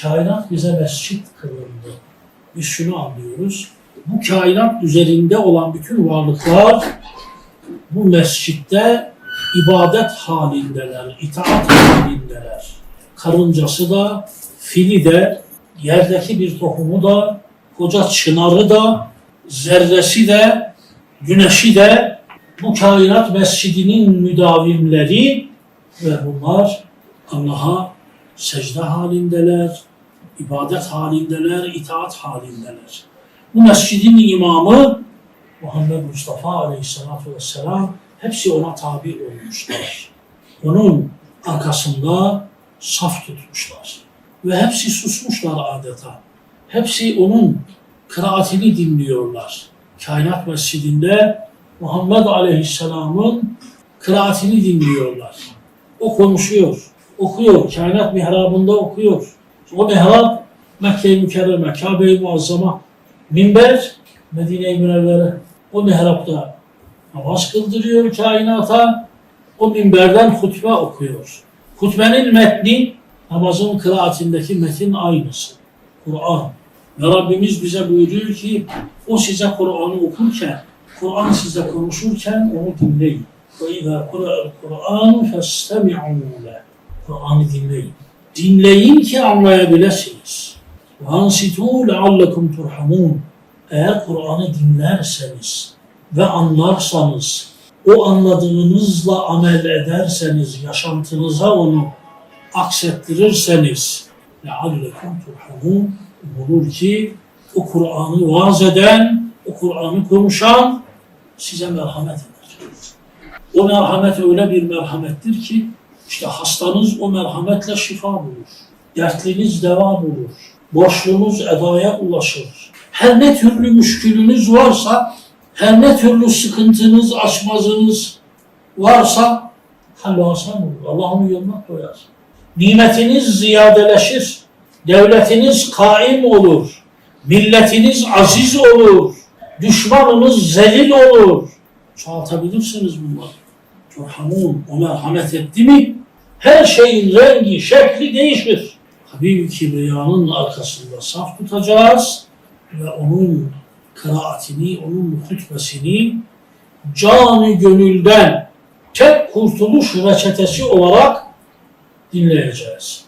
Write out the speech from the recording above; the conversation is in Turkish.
kainat bize mescit kılındı. Biz şunu anlıyoruz. Bu kainat üzerinde olan bütün varlıklar bu mescitte ibadet halindeler, itaat halindeler. Karıncası da, fili de, yerdeki bir tohumu da, koca çınarı da, zerresi de, güneşi de bu kainat mescidinin müdavimleri ve bunlar Allah'a secde halindeler, ibadet halindeler, itaat halindeler. Bu mescidin imamı Muhammed Mustafa Aleyhisselatü Vesselam hepsi ona tabi olmuşlar. Onun arkasında saf tutmuşlar. Ve hepsi susmuşlar adeta. Hepsi onun kıraatini dinliyorlar. Kainat Mescidinde Muhammed Aleyhisselam'ın kıraatini dinliyorlar. O konuşuyor, okuyor. Kainat mihrabında okuyor. O mihrab Mekke-i Mükerreme, Kabe-i Muazzama, minber Medine-i Münevvere. O mihrapta namaz kıldırıyor kainata. O minberden hutbe okuyor. Hutbenin metni namazın kıraatindeki metin aynısı. Kur'an. Ve Rabbimiz bize buyuruyor ki o size Kur'an'ı okurken, Kur'an size konuşurken onu dinleyin. Ve izâ kura'el Kur'an festemi'ûn. Kur'an'ı dinleyin. Dinleyin ki anlayabilirsiniz. وَاَنْسِتُوا لَعَلَّكُمْ تُرْحَمُونَ Eğer Kur'an'ı dinlerseniz ve anlarsanız, o anladığınızla amel ederseniz, yaşantınıza onu aksettirirseniz لَعَلَّكُمْ تُرْحَمُونَ Umulur ki o Kur'an'ı vaaz eden, o Kur'an'ı konuşan size merhamet eder. O merhamet öyle bir merhamettir ki işte hastanız o merhametle şifa bulur. Dertliniz deva bulur. Boşluğunuz edaya ulaşır. Her ne türlü müşkülünüz varsa, her ne türlü sıkıntınız, açmazınız varsa hallü asan olur. Allah onu yoluna koyar. Nimetiniz ziyadeleşir. Devletiniz kaim olur. Milletiniz aziz olur. Düşmanınız zelil olur. Çoğaltabilirsiniz bunları. Turhamun, o merhamet etti mi her şeyin rengi, şekli değişir. Habib-i Kibriya'nın arkasında saf tutacağız ve onun kıraatini, onun hutbesini canı gönülden tek kurtuluş reçetesi olarak dinleyeceğiz.